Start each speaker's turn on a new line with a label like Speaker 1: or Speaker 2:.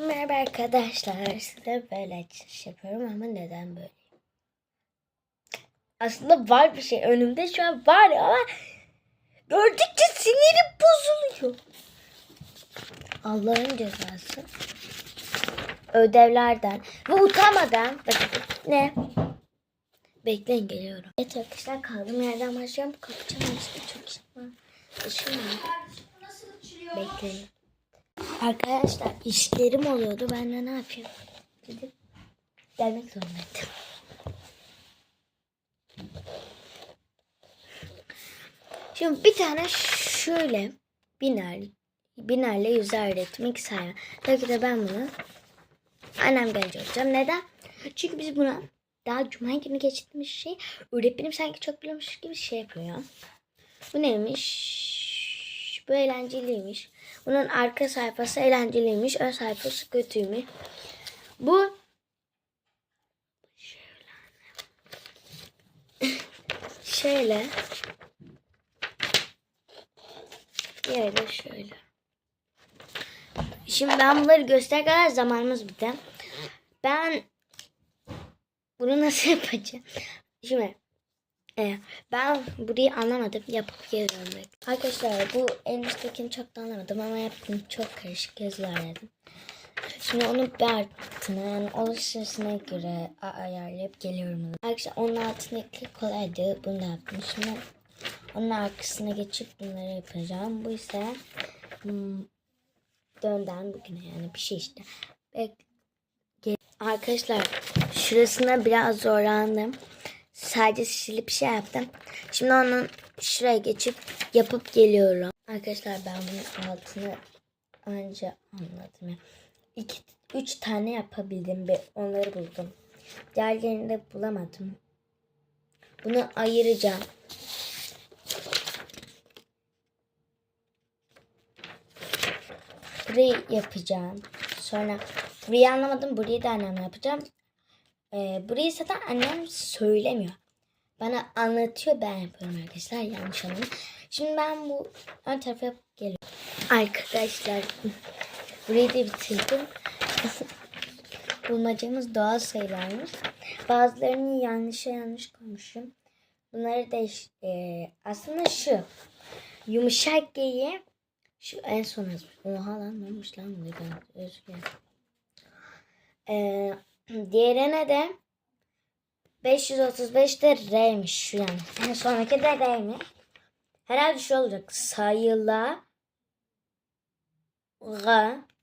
Speaker 1: Merhaba arkadaşlar. Size böyle açılış yapıyorum ama neden böyle? Aslında var bir şey önümde şu an var ama gördükçe sinirim bozuluyor. Allah'ın cezası. Ödevlerden ve utanmadan bakın ne? Bekleyin geliyorum. Evet arkadaşlar kaldığım yerden başlayalım. Kapatacağım işte çok iş var. İşim var. Bekleyin. Arkadaşlar işlerim oluyordu. Ben de ne yapayım? Gidip gelmek zorundaydım. Şimdi bir tane şöyle biner, binerle yüzer öğretmek sayfa. Tabii ki de ben bunu annem gelince olacağım. Neden? Çünkü biz buna daha cuma günü geçirmiş şey öğretmenim sanki çok biliyormuş gibi şey yapıyor. Bu neymiş? Bu eğlenceliymiş. Bunun arka sayfası eğlenceliymiş. Ön sayfası kötüymüş. Bu şöyle diğeri de şöyle. Şimdi ben bunları göster kadar zamanımız biter. Ben bunu nasıl yapacağım? Şimdi ee, ben burayı anlamadım. Yapıp geliyorum. Arkadaşlar bu en üsttekini çok da anlamadım ama yaptım. Çok karışık yazılarladım. Şimdi onu bir altına yani oluşturusuna göre ayarlayıp geliyorum. Arkadaşlar onun altındaki kolaydı. Bunu da yaptım. Şimdi onun arkasına geçip bunları yapacağım. Bu ise hmm, dönden bugüne yani bir şey işte. Arkadaşlar şurasına biraz zorlandım. Sadece silip şey yaptım. Şimdi onun şuraya geçip yapıp geliyorum. Arkadaşlar ben bunun altını anca anladım. ya. İki, üç tane yapabildim ve onları buldum. Diğerlerini de bulamadım. Bunu ayıracağım. Burayı yapacağım. Sonra burayı anlamadım. Burayı da annemle yapacağım. Ee, burayı zaten annem söylemiyor. Bana anlatıyor ben yapıyorum arkadaşlar. Yanlış anlamayın. Şimdi ben bu ön tarafa geliyorum. Arkadaşlar burayı da bitirdim. Bulmacamız doğal sayılarmış. Bazılarını yanlışa yanlış koymuşum. Bunları da e, aslında şu yumuşak G'yi şu en son yazmış. Oha lan olmuş lan özür dilerim. Ee, Diğerine de 535 de R'miş şu yani. En sonraki de R'miş. Herhalde şu olacak. Sayıla G